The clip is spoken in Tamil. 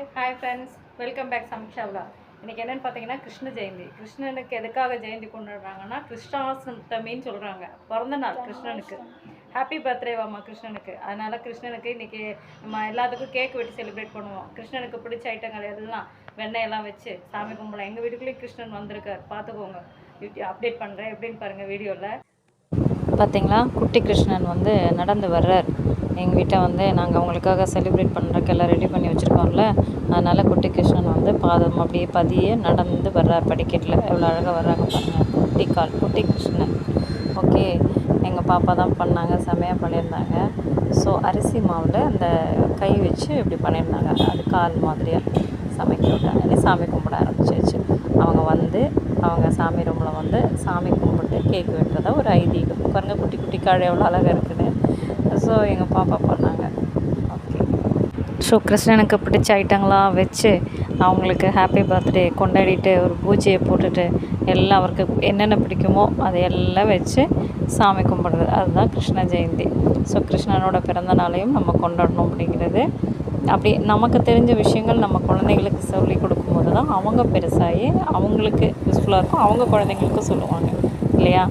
Hi hi friends welcome back Sameeksha விழா இன்றைக்கி என்னென்னு பார்த்தீங்கன்னா கிருஷ்ண ஜெயந்தி. கிருஷ்ணனுக்கு எதுக்காக ஜெயந்தி கொண்டாடுறாங்கன்னா கிருஷ்ணாஷ்டமின்னு சொல்கிறாங்க பிறந்த நாள் கிருஷ்ணனுக்கு. ஹாப்பி பர்த்டே வாமா கிருஷ்ணனுக்கு. அதனால் கிருஷ்ணனுக்கு இன்றைக்கி நம்ம எல்லாத்துக்கும் கேக் வெட்டி செலிப்ரேட் பண்ணுவோம். கிருஷ்ணனுக்கு பிடிச்ச ஐட்டங்கள் எல்லாம் வெண்ணெயெல்லாம் வச்சு சாமி கும்பலாம் எங்கள் வீட்டுக்குள்ளேயும் கிருஷ்ணன் வந்திருக்கார். பார்த்துக்கோங்க. அப்டேட் பண்ணுறேன் எப்படின்னு பாருங்கள் வீடியோவில் பார்த்தீங்களா? குட்டி கிருஷ்ணன் வந்து நடந்து வர்றார். எங்கள் வீட்டை வந்து நாங்கள் அவங்களுக்காக செலிப்ரேட் பண்ணுறதுக்கு எல்லாம் ரெடி பண்ணி வச்சுருக்கோம்ல. அதனால் குட்டி கிருஷ்ணன் வந்து பாதம் அப்படியே பதியே நடந்து வர்றார் படிக்கட்டில். எவ்வளோ அழகாக வர்றாங்க பாருங்கள் குட்டி கால் குட்டி கிருஷ்ணன். ஓகே எங்கள் பாப்பா தான் பண்ணாங்க செமையாக பண்ணியிருந்தாங்க. ஸோ அரிசி மாவில் அந்த கை வச்சு இப்படி பண்ணியிருந்தாங்க. அது கால் மாதிரியாக சமைக்க விட்டாங்க. சாமி கும்பிட ஆரம்பிச்சிருச்சு அவங்க வந்து அவங்க சாமி ரூமில் வந்து சாமி கும்பிட்டு கேக் வெட்டுறதா ஒரு ஐதீகம். பாருங்க குட்டி குட்டி காழை எவ்வளோ அழகாக இருக்குது ஸோ எங்கள் பாப்பா பண்ணாங்க. ஓகே ஸோ கிருஷ்ணனுக்கு பிடிச்ச ஐட்டங்களாம் வச்சு அவங்களுக்கு ஹாப்பி பர்த்டே கொண்டாடிட்டு ஒரு பூஜையை போட்டுட்டு எல்லாம் அவருக்கு என்னென்ன பிடிக்குமோ அதை எல்லாம் வச்சு சாமி கும்பிடுறது. அதுதான் கிருஷ்ண ஜெயந்தி. ஸோ கிருஷ்ணனோட பிறந்த நாளையும் நம்ம கொண்டாடணும் அப்படிங்கிறது. அப்படி நமக்கு தெரிஞ்ச விஷயங்கள் நம்ம குழந்தைங்களுக்கு சொல்லி கொடுக்கும்போது தான் அவங்க பெருசாகி அவங்களுக்கு யூஸ்ஃபுல்லாக இருக்கும். அவங்க குழந்தைங்களுக்கும் சொல்லுவாங்க. இல்லையா?